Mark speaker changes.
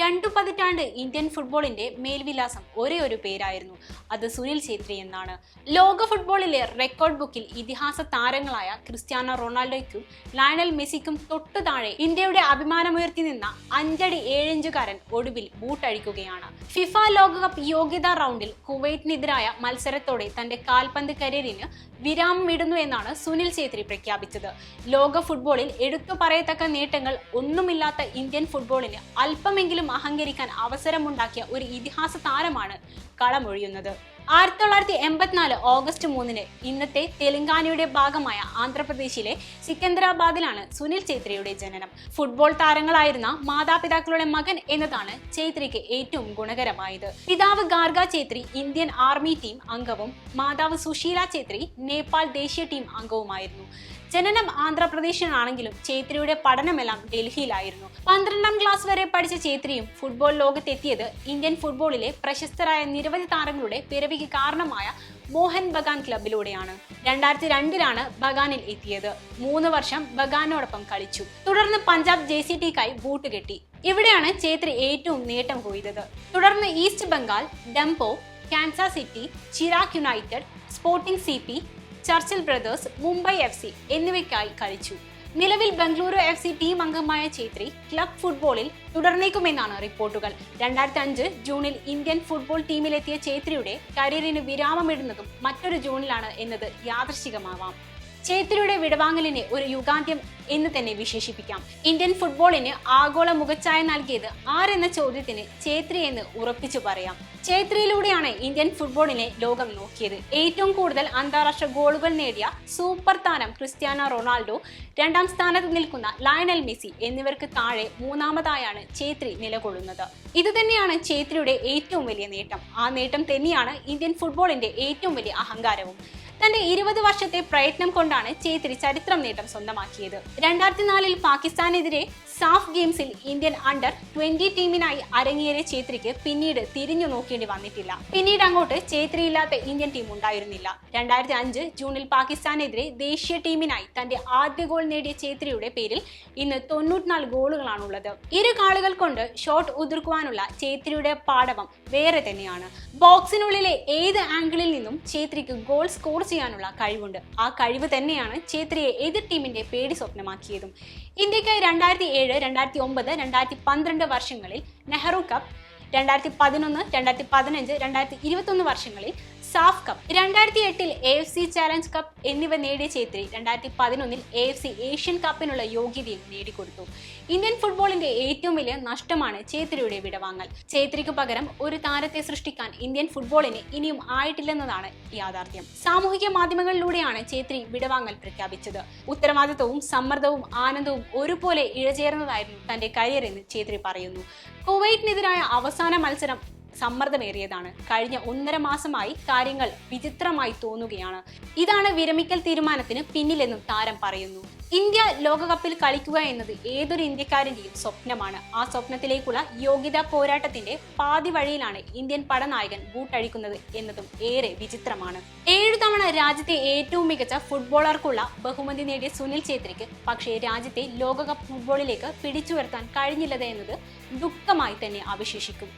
Speaker 1: രണ്ടു പതിറ്റാണ്ട് ഇന്ത്യൻ ഫുട്ബോളിന്റെ മേൽവിലാസം ഒരേ ഒരു പേരായിരുന്നു. അത് സുനിൽ ഛേത്രി എന്നാണ്. ലോക ഫുട്ബോളിലെ റെക്കോർഡ് ബുക്കിൽ ഇതിഹാസ താരങ്ങളായ ക്രിസ്ത്യാനോ റൊണാൾഡോയ്ക്കും ലയണൽ മെസ്സിക്കും തൊട്ടു താഴെ ഇന്ത്യയുടെ അഭിമാനമുയർത്തി നിന്ന അഞ്ചടി ഏഴഞ്ചുകാരൻ ഒടുവിൽ ബൂട്ടഴിക്കുകയാണ്. ഫിഫ ലോകകപ്പ് യോഗ്യതാ റൗണ്ടിൽ കുവൈറ്റിനെതിരായ മത്സരത്തോടെ തന്റെ കാൽപന്ത് കരിയറിന് വിരാമമിടുന്നു എന്നാണ് സുനിൽ ഛേത്രി പ്രഖ്യാപിച്ചത്. ലോക ഫുട്ബോളിൽ എടുത്തു പറയത്തക്ക നേട്ടങ്ങൾ ഒന്നുമില്ലാത്ത ഇന്ത്യൻ ഫുട്ബോളിന് അല്പമെങ്കിലും അഹങ്കരിക്കാൻ അവസരമുണ്ടാക്കിയ ഒരു ഇതിഹാസ താരമാണ് കളമൊഴിയുന്നത്. ആയിരത്തി തൊള്ളായിരത്തി എൺപത്തിനാല് ഓഗസ്റ്റ് മൂന്നിന് ഇന്നത്തെ തെലങ്കാനയുടെ ഭാഗമായ ആന്ധ്രാപ്രദേശിലെ സിക്കന്ദരാബാദിലാണ് സുനിൽ ഛേത്രിയുടെ ജനനം. ഫുട്ബോൾ താരങ്ങളായിരുന്ന മാതാപിതാക്കളുടെ മകൻ എന്നതാണ് ഛേത്രിക്ക് ഏറ്റവും ഗുണകരമായത്. പിതാവ് Garga Chhetri Indian army team അംഗവും മാതാവ് സുശീല ഛേത്രി നേപ്പാൾ ദേശീയ ടീം അംഗവുമായിരുന്നു. ജനനം ആന്ധ്രാപ്രദേശിനാണെങ്കിലും ചേത്രിയുടെ പഠനമെല്ലാം ഡൽഹിയിലായിരുന്നു. പന്ത്രണ്ടാം ക്ലാസ് വരെ പഠിച്ച ചേത്രിയും ഫുട്ബോൾ ലോകത്തെത്തിയത് ഇന്ത്യൻ ഫുട്ബോളിലെ പ്രശസ്തരായ നിരവധി താരങ്ങളുടെ പിറവിക്ക് കാരണമായ മോഹൻ ബഗാൻ ക്ലബിലൂടെയാണ് രണ്ടായിരത്തി രണ്ടിലാണ് ബഗാനിൽ എത്തിയത്. മൂന്ന് വർഷം ബഗാനോടൊപ്പം കളിച്ചു. തുടർന്ന് പഞ്ചാബ് ജെ സി ടിക്കായി ബൂട്ട് കെട്ടി. ഇവിടെയാണ് ചേത്രി ഏറ്റവും നേട്ടം കൊയ്തത്. തുടർന്ന് east Bengal Dempo Kansas city Chirag united sporting C P Churchill brothers Mumbai F C എന്നിവയ്ക്കായി കളിച്ചു. നിലവിൽ ബംഗളൂരു എഫ് സി ടീം അംഗമായ ഛേത്രി ക്ലബ് ഫുട്ബോളിൽ തുടർന്നേക്കുമെന്നാണ് റിപ്പോർട്ടുകൾ. രണ്ടായിരത്തി അഞ്ച് ജൂണിൽ ഇന്ത്യൻ ഫുട്ബോൾ ടീമിലെത്തിയ ഛേത്രിയുടെ കരിയറിന് വിരാമമിടുന്നതും മറ്റൊരു ജൂണിലാണ് എന്നത് യാദൃശികമാവാം. ഛേത്രിയുടെ വിടവാങ്ങലിനെ ഒരു യുഗാന്ത്യം എന്ന് തന്നെ വിശേഷിപ്പിക്കാം. ഇന്ത്യൻ ഫുട്ബോളിന് ആഗോള മുഖച്ഛായ നൽകിയത് ആരെന്ന ചോദ്യത്തിന് ഛേത്രി എന്ന് ഉറപ്പിച്ചു പറയാം. ചേത്രിയിലൂടെയാണ് ഇന്ത്യൻ ഫുട്ബോളിനെ ലോകം നോക്കിയത്. ഏറ്റവും കൂടുതൽ അന്താരാഷ്ട്ര ഗോളുകൾ നേടിയ സൂപ്പർ താരം ക്രിസ്ത്യാനോ റൊണാൾഡോ രണ്ടാം സ്ഥാനത്ത് നിൽക്കുന്ന ലയണൽ മെസ്സി എന്നിവർക്ക് താഴെ മൂന്നാമതായാണ് ചേത്രി നിലകൊള്ളുന്നത്. ഇതുതന്നെയാണ് ഛേത്രിയുടെ ഏറ്റവും വലിയ നേട്ടം. ആ നേട്ടം തന്നെയാണ് ഇന്ത്യൻ ഫുട്ബോളിന്റെ ഏറ്റവും വലിയ അഹങ്കാരവും. തന്റെ ഇരുപത് വർഷത്തെ പ്രയത്നം കൊണ്ടാണ് ചേത്രി ചരിത്രം നേട്ടം സ്വന്തമാക്കിയത്. രണ്ടായിരത്തി നാലിൽ പാകിസ്ഥാനെതിരെ സാഫ് ഗെയിംസിൽ ഇന്ത്യൻ അണ്ടർ ട്വന്റി ടീമിനായി അരങ്ങേറിയ ഛേത്രിക്ക് പിന്നീട് തിരിഞ്ഞു നോക്കേണ്ടി വന്നിട്ടില്ല. പിന്നീട് അങ്ങോട്ട് ഛേത്രി ഇല്ലാത്ത ഇന്ത്യൻ ടീം ഉണ്ടായിരുന്നില്ല. രണ്ടായിരത്തി അഞ്ച് ജൂണിൽ പാകിസ്ഥാനെതിരെ ദേശീയ ടീമിനായി തന്റെ ആദ്യ ഗോൾ നേടിയ ചേത്രിയുടെ പേരിൽ ഇന്ന് തൊണ്ണൂറ്റിനാല് ഗോളുകളാണുള്ളത്. ഇരു കാളുകൾ കൊണ്ട് ഷോട്ട് ഉതിർക്കുവാനുള്ള ചേത്രിയുടെ പാടവം വേറെ തന്നെയാണ്. ബോക്സിനുള്ളിലെ ഏത് ആംഗിളിൽ നിന്നും ചേത്രിക്ക് ഗോൾ സ്കോർ ചെയ്യാനുള്ള കഴിവുണ്ട്. ആ കഴിവ് തന്നെയാണ് ഛേത്രിയെ എതിർ ടീമിന്റെ പേടി സ്വപ്നമാക്കിയതും. ഇന്ത്യക്കായി രണ്ടായിരത്തി ഏഴ് രണ്ടായിരത്തി ഒമ്പത് രണ്ടായിരത്തി പന്ത്രണ്ട് വർഷങ്ങളിൽ നെഹ്റു കപ്പ് രണ്ടായിരത്തി പതിനൊന്ന് രണ്ടായിരത്തി പതിനഞ്ച് രണ്ടായിരത്തി ഇരുപത്തൊന്ന് വർഷങ്ങളിൽ സാഫ് കപ്പ് രണ്ടായിരത്തി എട്ടിൽ A F C challenge cup എന്നിവ നേടിയ ചേത്രി രണ്ടായിരത്തി പതിനൊന്നിൽ എ എഫ് സി ഏഷ്യൻ കപ്പിനുള്ള യോഗ്യതയും നേടിക്കൊടുത്തു. ഇന്ത്യൻ ഫുട്ബോളിന്റെ ഏറ്റവും വലിയ നഷ്ടമാണ് ചേത്രിയുടെ വിടവാങ്ങൽ. ചേത്രിക്ക് പകരം ഒരു താരത്തെ സൃഷ്ടിക്കാൻ ഇന്ത്യൻ ഫുട്ബോളിന് ഇനിയും ആയിട്ടില്ലെന്നതാണ് യാഥാർത്ഥ്യം. സാമൂഹിക മാധ്യമങ്ങളിലൂടെയാണ് ചേത്രി വിടവാങ്ങൽ പ്രഖ്യാപിച്ചത്. ഉത്തരവാദിത്വവും സമ്മർദ്ദവും ആനന്ദവും ഒരുപോലെ ഇഴചേർന്നതായിരുന്നു തന്റെ കരിയർ എന്ന് ചേത്രി പറയുന്നു. കുവൈറ്റിനെതിരായ അവസാന മത്സരം സമ്മർദ്ദമേറിയതാണ്. കഴിഞ്ഞ ഒന്നര മാസമായി കാര്യങ്ങൾ വിചിത്രമായി തോന്നുകയാണ്. ഇതാണ് വിരമിക്കൽ തീരുമാനത്തിന് പിന്നിലെന്നും താരം പറയുന്നു. ഇന്ത്യ ലോകകപ്പിൽ കളിക്കുക എന്നത് ഏതൊരു ഇന്ത്യക്കാരന്റെയും സ്വപ്നമാണ്. ആ സ്വപ്നത്തിലേക്കുള്ള യോഗ്യതാ പോരാട്ടത്തിന്റെ പാതി വഴിയിലാണ് ഇന്ത്യൻ പടനായകൻ ബൂട്ടഴിക്കുന്നത് എന്നതും ഏറെ വിചിത്രമാണ്. ഏഴു തവണ രാജ്യത്തെ ഏറ്റവും മികച്ച ഫുട്ബോളർക്കുള്ള ബഹുമതി നേടിയ സുനിൽ ഛേത്രിക്ക് പക്ഷേ രാജ്യത്തെ ലോകകപ്പ് ഫുട്ബോളിലേക്ക് പിടിച്ചുയർത്താൻ കഴിഞ്ഞില്ലത് എന്നത് ദുഃഖമായി തന്നെ അവശേഷിക്കും.